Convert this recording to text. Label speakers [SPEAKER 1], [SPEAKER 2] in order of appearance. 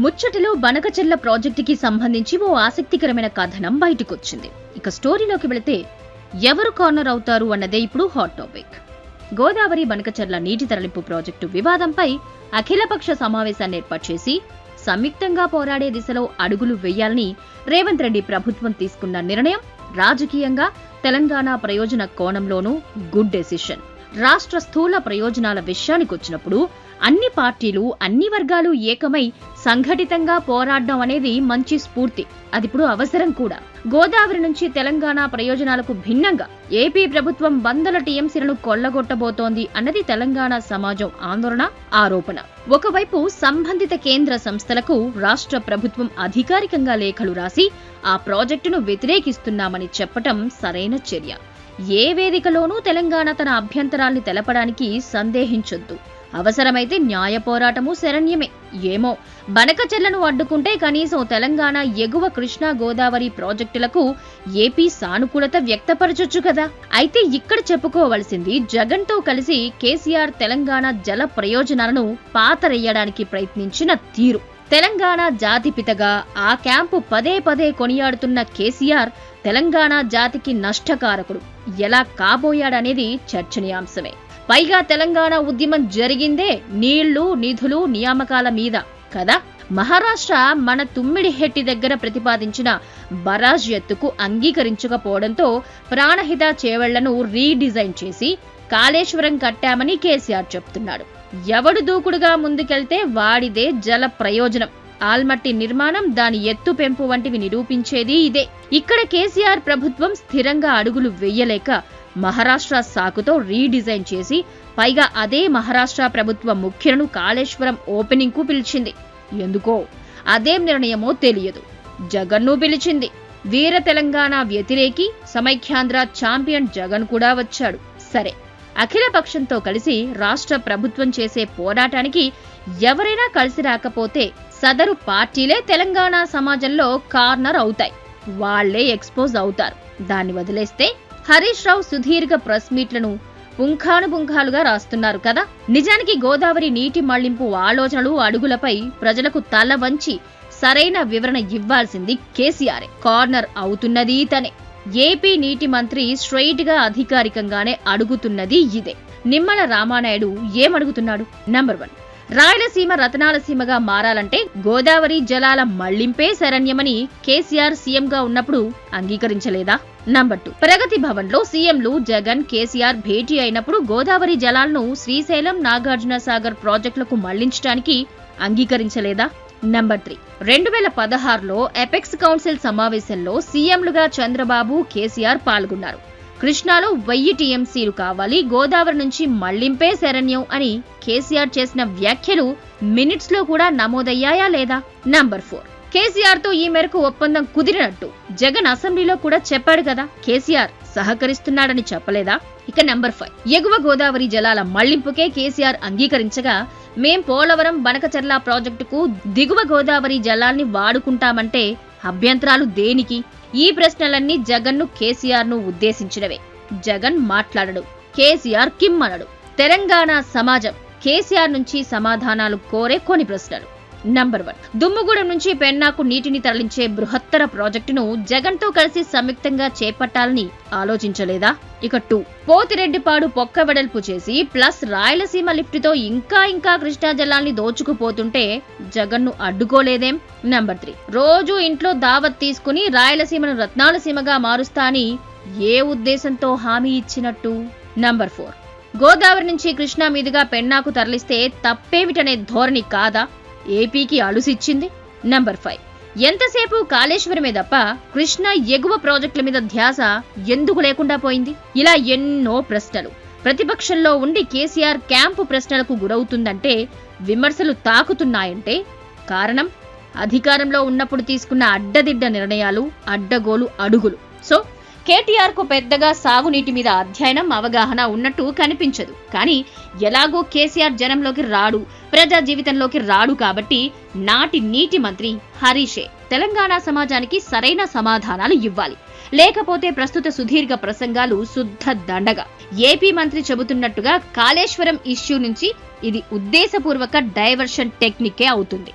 [SPEAKER 1] ముచ్చటలో బనకచెర్ల ప్రాజెక్టుకి సంబంధించి ఓ ఆసక్తికరమైన కథనం బయటకొచ్చింది. ఇక స్టోరీలోకి వెళితే ఎవరు కార్నర్ అవుతారు అన్నదే ఇప్పుడు హాట్ టాపిక్. గోదావరి బనకచెర్ల నీటి తరలింపు ప్రాజెక్టు వివాదంపై అఖిలపక్ష సమావేశాన్ని ఏర్పాటు చేసి సంయుక్తంగా పోరాడే దిశలో అడుగులు వేయాలని రేవంత్ రెడ్డి ప్రభుత్వం తీసుకున్న నిర్ణయం రాజకీయంగా తెలంగాణ ప్రయోజన కోణంలోనూ గుడ్ డెసిషన్. రాష్ట్ర స్థూల ప్రయోజనాల విషయానికొచ్చినప్పుడు అన్ని పార్టీలు అన్ని వర్గాలు ఏకమై సంఘటితంగా పోరాడడం అనేది మంచి స్ఫూర్తి. అదిప్పుడు అవసరం కూడా. గోదావరి నుంచి తెలంగాణ ప్రయోజనాలకు భిన్నంగా ఏపీ ప్రభుత్వం వందల టీఎంసీలను కొల్లగొట్టబోతోంది అన్నది తెలంగాణ సమాజం ఆందోళన ఆరోపణ. ఒకవైపు సంబంధిత కేంద్ర సంస్థలకు రాష్ట్ర ప్రభుత్వం అధికారికంగా లేఖలు రాసి ఆ ప్రాజెక్టును వ్యతిరేకిస్తున్నామని చెప్పటం సరైన చర్య. ఏ వేదికలోనూ తెలంగాణ తన అభ్యంతరాల్ని తెలపడానికి సందేహించొద్దు. అవసరమైతే న్యాయ పోరాటము శరణ్యమే. ఏమో బనకచెర్లను అడ్డుకుంటే కనీసం తెలంగాణ ఎగువ కృష్ణా గోదావరి ప్రాజెక్టులకు ఏపీ సానుకూలత వ్యక్తపరచొచ్చు కదా? అయితే ఇక్కడ చెప్పుకోవలసింది జగన్తో కలిసి కేసీఆర్ తెలంగాణ జల ప్రయోజనాలను పాతరేయడానికి ప్రయత్నించిన తీరు. తెలంగాణ జాతిపితగా ఆ క్యాంపు పదే పదే కొనియాడుతున్న కేసీఆర్ తెలంగాణ జాతికి నష్టకారకుడు. ఎలా కాబోయాడనేది చర్చనీయాంశమే. పైగా తెలంగాణ ఉద్యమం జరిగిందే నీళ్ళు నిధులు నియామకాల మీద. కదా? మహారాష్ట్ర మన తుమ్మిడి హెట్టి దగ్గర ప్రతిపాదించిన బరాజ్ ఎత్తుకు అంగీకరించకపోవడంతో ప్రాణహిత చేవళ్ళను రీడిజైన్ చేసి కాళేశ్వరం కట్టామని కేసీఆర్ చెప్తున్నాడు. ఎవడు దూకుడుగా ముందుకెళ్తే వాడిదే జల ప్రయోజనం. ఆల్మట్టి నిర్మాణం దాని ఎత్తు పెంపు వంటివి నిరూపించేది ఇదే. ఇక్కడ కేసీఆర్ ప్రభుత్వం స్థిరంగా అడుగులు వెయ్యలేక మహారాష్ట్ర సాకుతో రీడిజైన్ చేసి పైగా అదే మహారాష్ట్ర ప్రభుత్వ ముఖ్యులను కాళేశ్వరం ఓపెనింగ్కు పిలిచింది. ఎందుకో? అదేం నిర్ణయమో తెలియదు. జగన్ను పిలిచింది. వీర తెలంగాణ వ్యతిరేకి సమైఖ్యాంధ్ర ఛాంపియన్ జగన్ కూడా వచ్చాడు. సరే. అఖిలపక్షంతో కలిసి రాష్ట్ర ప్రభుత్వం చేసే పోరాటానికి ఎవరైనా కలిసి రాకపోతే సదరు పార్టీలే తెలంగాణ సమాజంలో కార్నర్ అవుతాయి. వాళ్ళే ఎక్స్పోజ్ అవుతారు. దాన్ని వదిలేస్తే హరీష్ రావు సుదీర్ఘ ప్రెస్ మీట్లను పుంఖానుపుంఖాలుగా రాస్తున్నారు కదా. నిజానికి గోదావరి నీటి మళ్ళింపు ఆలోచనలు అడుగులపై ప్రజలకు తల వంచి సరైన వివరణ ఇవ్వాల్సింది కేసీఆర్. కార్నర్ అవుతున్నది తనే ఏపీ నీటి మంత్రి స్ట్రైట్గా అధికారికంగానే అడుగుతున్నది ఇదే. నిమ్మల రామానాయుడు ఏమడుగుతున్నాడు? Number one. రాయలసీమ రతనాలసీమగా మారాలంటే గోదావరి జలాల మళ్ళింపే శరణ్యమని కేసీఆర్ సీఎంగా ఉన్నప్పుడు అంగీకరించలేదా? Number two. ప్రగతి భవన్లో సీఎంలు జగన్ కేసీఆర్ భేటీ అయినప్పుడు గోదావరి జలాలను శ్రీశైలం నాగార్జున సాగర్ ప్రాజెక్టులకు మళ్ళించడానికి అంగీకరించలేదా? నంబర్ త్రీ రెండు వేల పదహారులో ఎపెక్స్ కౌన్సిల్ సమావేశంలో సీఎంలుగా చంద్రబాబు కేసీఆర్ పాల్గొన్నారు. కృష్ణాలో వెయ్యి టీఎంసీలు కావాలి గోదావరి నుంచి మళ్ళింపే శరణ్యం అని కేసీఆర్ చేసిన వ్యాఖ్యలు మినిట్స్లో కూడా నమోదయ్యాయా లేదా? నంబర్ ఫోర్ కేసీఆర్తో ఈ మేరకు ఒప్పందం కుదిరినట్టు జగన్ అసెంబ్లీలో కూడా చెప్పాడు కదా కేసీఆర్ సహకరిస్తున్నాడని చెప్పలేదా? ఇక నంబర్ ఫైవ్ ఎగువ గోదావరి జలాల మళ్ళింపుకే కేసీఆర్ అంగీకరించగా మేం పోలవరం బనకచర్ల ప్రాజెక్టుకు దిగువ గోదావరి జలాల్ని వాడుకుంటామంటే అభ్యంతరాలు దేనికి? ఈ ప్రశ్నలన్నీ జగన్ను కేసీఆర్ను ఉద్దేశించినవే. జగన్ మాట్లాడడు కేసీఆర్ కిమ్మనడు. తెలంగాణ సమాజం కేసీఆర్ నుంచి సమాధానాలు కోరే కొన్ని ప్రశ్నలు. నంబర్ వన్ దుమ్ముగూడెం నుంచి పెన్నాకు నీటిని తరలించే బృహత్తర ప్రాజెక్టును జగన్తో కలిసి సంయుక్తంగా చేపట్టాలని ఆలోచించలేదా? ఇక టూ పోతిరెడ్డిపాడు పొక్క వెడల్పు చేసి ప్లస్ రాయలసీమ లిఫ్ట్తో ఇంకా ఇంకా కృష్ణా జలాల్ని దోచుకుపోతుంటే జగన్ను అడ్డుకోలేదేం? నంబర్ త్రీ రోజు ఇంట్లో దావత్ తీసుకుని రాయలసీమను రత్నాలసీమగా మారుస్తా అని ఏ ఉద్దేశంతో హామీ ఇచ్చినట్టు? నంబర్ ఫోర్ గోదావరి నుంచి కృష్ణా మీదుగా పెన్నాకు తరలిస్తే తప్పేమిటనే ధోరణి కాదా? ఏపీకి అలుసిచ్చింది నంబర్ ఫైవ్. ఎంతసేపు కాళేశ్వరమే తప్ప కృష్ణ ఎగువ ప్రాజెక్టుల మీద ధ్యాస ఎందుకు లేకుండా పోయింది? ఇలా ఎన్నో ప్రశ్నలు. ప్రతిపక్షంలో ఉండి కేసీఆర్ క్యాంపు ప్రశ్నలకు గురవుతుందంటే విమర్శలు తాకుతున్నాయంటే కారణం? అధికారంలో ఉన్నప్పుడు తీసుకున్న అడ్డదిడ్డ నిర్ణయాలు అడ్డగోలు అడుగులు. కేటీఆర్కు కేటీఆర్కు పెద్దగా సాగునీటి మీద అధ్యయనం అవగాహన ఉన్నట్టు కనిపించదు. కానీ ఎలాగో కేసీఆర్ జనంలోకి రాడు ప్రజా జీవితంలోకి రాడు కాబట్టి నాటి నీటి మంత్రి హరీషే తెలంగాణ సమాజానికి సరైన సమాధానాలు ఇవ్వాలి. లేకపోతే ప్రస్తుత సుదీర్ఘ ప్రసంగాలు శుద్ధ దండగా. ఏపీ మంత్రి చెబుతున్నట్టుగా కాళేశ్వరం ఇష్యూ నుంచి ఇది ఉద్దేశపూర్వక డైవర్షన్ టెక్నికే అవుతుంది.